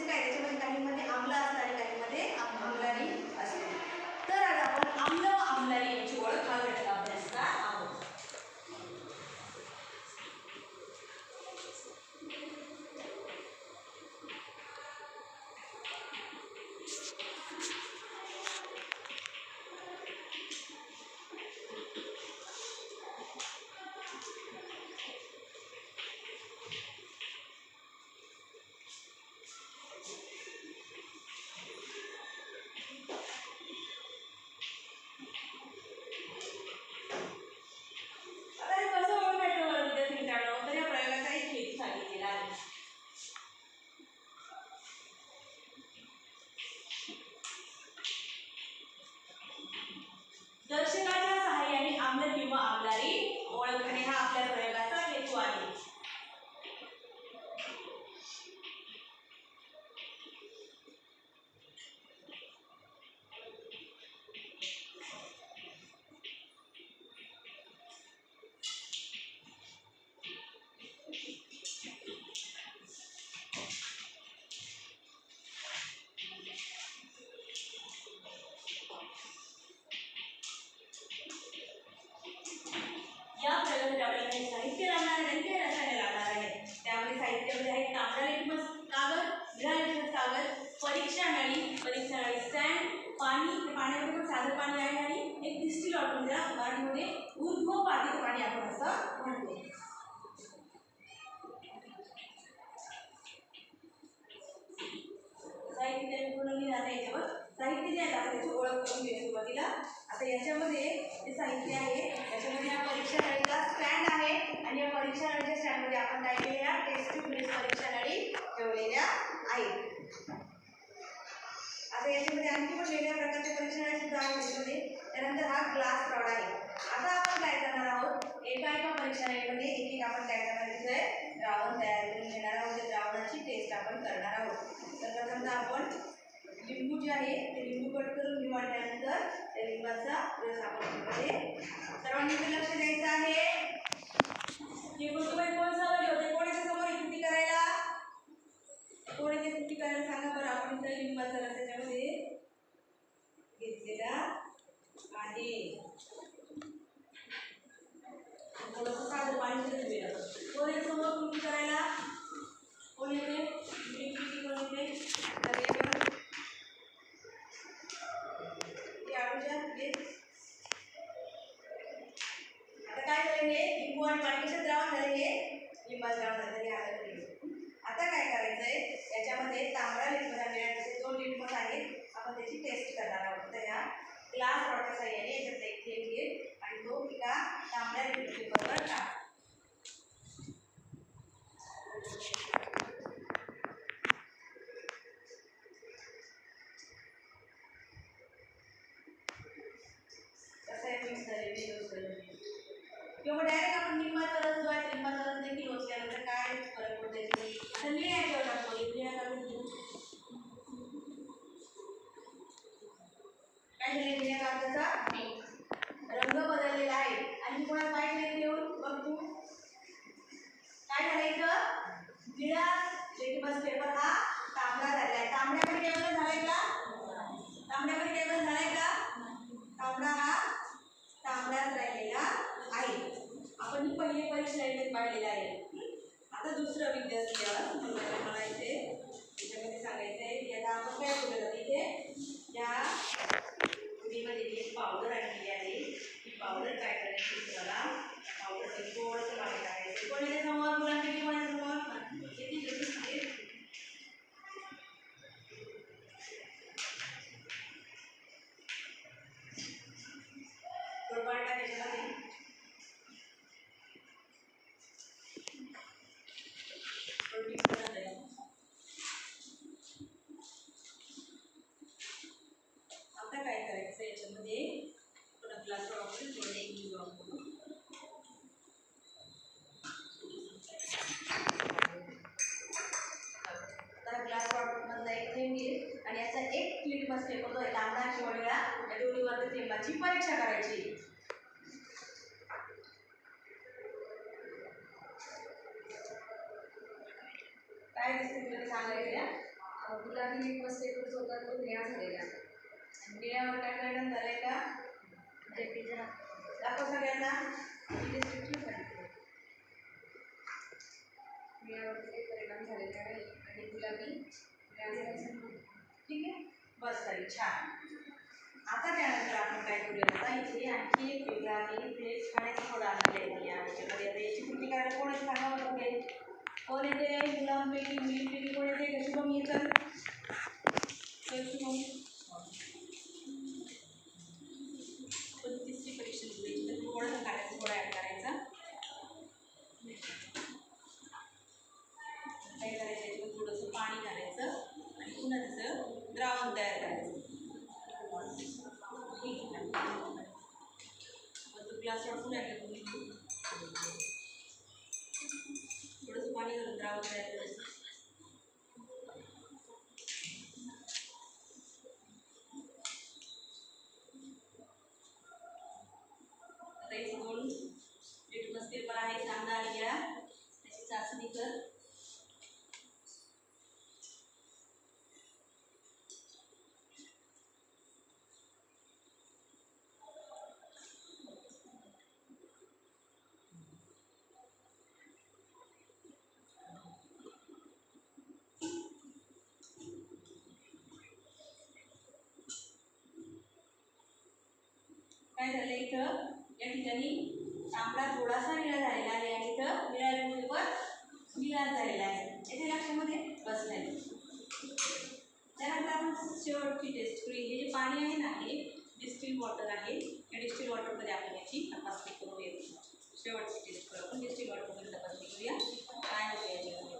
म्हणजे काय त्याच्यामध्ये काहीमध्ये आम्ल असतं आणि काहीमध्ये आमलारी असते तर आज आपण आम्ल व आम्लारी यांची ओळख हा घटक त्याच्यामध्ये आपल्याला काही साहित्य लागणार आहे आणि काही रसायने लागणार आहे. त्यामध्ये साहित्यामध्ये आहे तांबडा कागद निळा कागद परीक्षा नळी परीक्षा नळी स्टँड पाणी हे पाण्यामध्ये पण साधं पाणी आहे आणि एक डिस्टिल ऑटो ज्याला मराठीमध्ये ऊर्ध्वपातीत पाणी आपण असं म्हणतो. साहित्य ते पूर्ण लिहिणार नाही याच्यावर. साहित्य जे आहे त्याची ओळख करून घेऊ सुरुवातीला. आता याच्यामध्ये जे साहित्य आहे. याच्यामध्ये या परीक्षा नळीचा स्टँड आहे. आणि या परीक्षा नळीच्या स्टँडमध्ये आपण काय केलेल्या टेस्ट ट्यूब परीक्षा नळी ठेवलेल्या आहेत. आता याच्यामध्ये आणखी पण वेगळ्या प्रकारच्या परीक्षा नळी सुद्धा आहेत त्याच्यामध्ये त्यानंतर हा ग्लास रॉड आहे. आता आपण काय करणार आहोत? एका एका परीक्षा नळीमध्ये एक एक आपण काय करणार तिथे द्रावण तयार करून घेणार आहोत. त्या द्रावणाची टेस्ट आपण करणार आहोत. तर प्रथमतः आपण लिंबू जे आहे ते लिंबू कट करून घेऊ त्या लिंबाचा रस आपण त्यामध्ये सर्वांनी इथे लक्ष द्यायचं आहे ही गोष्टीमध्ये कोण सहभागी होते कोण याच्या समोर ही कृती करायला कोण याची कृती करायला सांगा बरं आपण इथं लिंबाचा रस त्याच्यामध्ये घेतलेला आहे थोडंसं साधं पाणी तरी दिलं कोण याच्या समोर कृती करायला कोण येते मी कृती कोण येते तर ये बरं. ते आळूच्या घे. आता काय झालं हे लिंबू आणि पाण्याचं द्रावण झालं हे लिंबाचं द्रावण झालं हे आलं घरी. आता काय करायचंय याच्यामध्ये तांबडा लिंबू आणि असे दोन लिंबू आहेत आपण त्याची टेस्ट करणार आहोत तर या ग्लास रॉडच्या साह्याने याच्यात एक थेंब घे आणि तो एका तांबड्या लिंबू पेपरवर टाक कसं आहे मिक्स झालेली यूज झालेली किंवा डायरेक्ट आपण निंबाचा रस जो आहे लिंबाचा रस देखील यूज केल्यानंतर काय फरक पडतो याच्यामध्ये आता निळ्या याच्यावर टाकतो निळ्या काढून घेऊ काय झाले कागदाचा रंग बदललेला आहे. आणि कोणाला काय नाही देऊन बघ तू. काय झालं इथं? निळा लिटमस पेपर हा तांबडा झालेला आहे तांबड्यामध्ये काय बदल झालाय का? तांबड्यामध्ये काय बदल झालाय का? तांबडा हा तांबडाच राहिलेला आहे. आपण ही पहिली परीक्षा पाहिलेला आहे. आता दुसरं विद्यार्थी मला इथे त्याच्यामध्ये सांगायचं आहे की आता आपण काय बोलत आहोत इथे या पुडीमध्ये एक पावडर आणलेली आहे ही पावडर काय करायची तुम्हाला पावडर थोडंसं पाणी टाकायचं कोण येते समोर मुलांपैकी कोण आहे समोर किती लगेच आहे? थोडं पाणी टाक याच्यामध्ये थोडं mix करा त्याला. आता काय करायचं याच्यामध्ये आपण ग्लास वापरून थोडं एक घेऊ आपण आता ग्लास मधला एक थेंब घेईल आणि याचा लिटमस पेपर जो आहे तांबडा किंवा निळा या दोन्ही वरती थेंबाची परीक्षा करायची. काय दिसते तुला? या आणि एक मस्त एकच होता तो निळा झालेला. निळ्यावर काय परिणाम झालाय का? दाखव सगळ्यांना. निळ्यावरती काही परिणाम झालेला नाही आणि गुलाबी ठीक आहे? बस ताई छान. आता त्यानंतर आपण काय करूया? आता इथे आणखी एक वेगळा मी इथे खाण्याचा थोडा आनंद आहे या ह्याच्यामध्ये आता याची कृती करायला कोण आहे सांगा बरं पुढे कोण येते मुलांपैकी मुलींपैकी कोण येते का शुभम ये चल चल शुभम पण तिसरी परीक्षा दिली तर थोडंसं काढायचं थोडं ॲड करायचा काय करायचं याच्यामध्ये थोडंसं पाणी घालायचं आणि पुन्हा त्याचं द्रावण तयार करायचं ठीक आहे मग तो ग्लास वाटून राहिला तुम्ही थोडंसं पाणी घालून द्रावण तयार करायचं आता इथे दोन लिटमस पेपर आहे कांदा आणि घ्या त्याची चाचणी कर काय झालं इथं या ठिकाणी आपला थोडासा निळा झालेला आहे. आणि इथं निळा पेपर निळा झालेला आहे. याच्या लक्षामध्ये बसलाय त्यानंतर आपण शेवटची टेस्ट करू हे जे पाणी आहे ना हे डिस्टिल वॉटर आहे. या डिस्टिल वॉटरमध्ये आपण याची तपासणी करूया. शेवटची टेस्ट करू आपण. डिस्टिल वॉटरमध्ये तपासणी करूया. काय होतं याच्यामध्ये?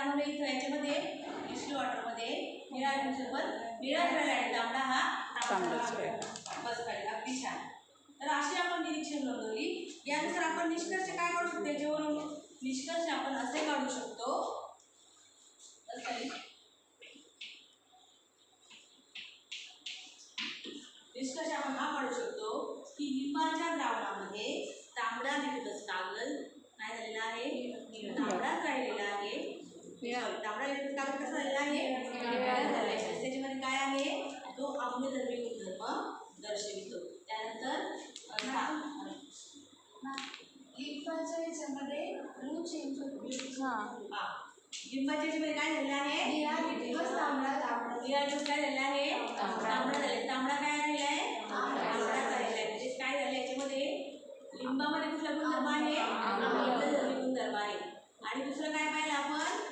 जाणवलं इथं याच्यामध्ये डिस्टिल वॉटरमध्ये निळा न्यूजपेपर निळा तांबडा हा. बस खाली अगदी छान. तर अशी आपण निरीक्षण नोंदवली. यानुसार आपण निष्कर्ष काय काढू शकतो? याच्यावरून निष्कर्ष आपण असे काढू शकतो. निष्कर्ष आपण हा काढू शकतो की लिंबाच्या द्रावणामध्ये तांबडा निघतच कागद काय झालेला आहे. तांबडाच राहिलेला आहे. Sorry, तांबडा निघत कागद कसा झालेला आहे? झालेला. त्याच्यामध्ये काय आहे? तो आम्लधर्मी गुणधर्म दर्शवितो. त्यानंतर. लिंबाच्या ह्याच्यामध्ये ब्लू चेंज. लिंबाच्या याच्यामध्ये काय झालेलं आहे? दिवस तांबडा तांबडा. काय झालेला आहे? तांबडा. झालेला तांबडा काय राहिला आहे? तांबडा. झालेला आहे. म्हणजे काय झालं याच्यामध्ये? लिंबामध्ये कुठला गुणधर्म आहे आम्लधर्मी गुणधर्म आहे आणि दुसरं काय पाहिलं आपण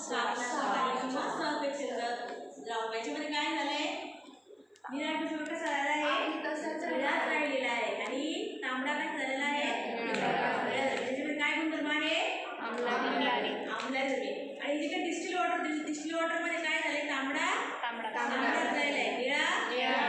साखरेचं पाणी किंवा सहपेक्षित द्रावण याच्यामध्ये काय झालंय? निळा ज्यूस कसं झालेला आहे. निळाच राहिलेला आहे. आणि तांबडा काय झालेला आहे. निळा. त्याच्यामध्ये काय गुणधर्म आहे? आम्लधर्मी आणि जे काही डिस्टिल वॉटर डिस्टिल वॉटरमध्ये काय झालंय? तांबडा तांबडा. झालेला आहे.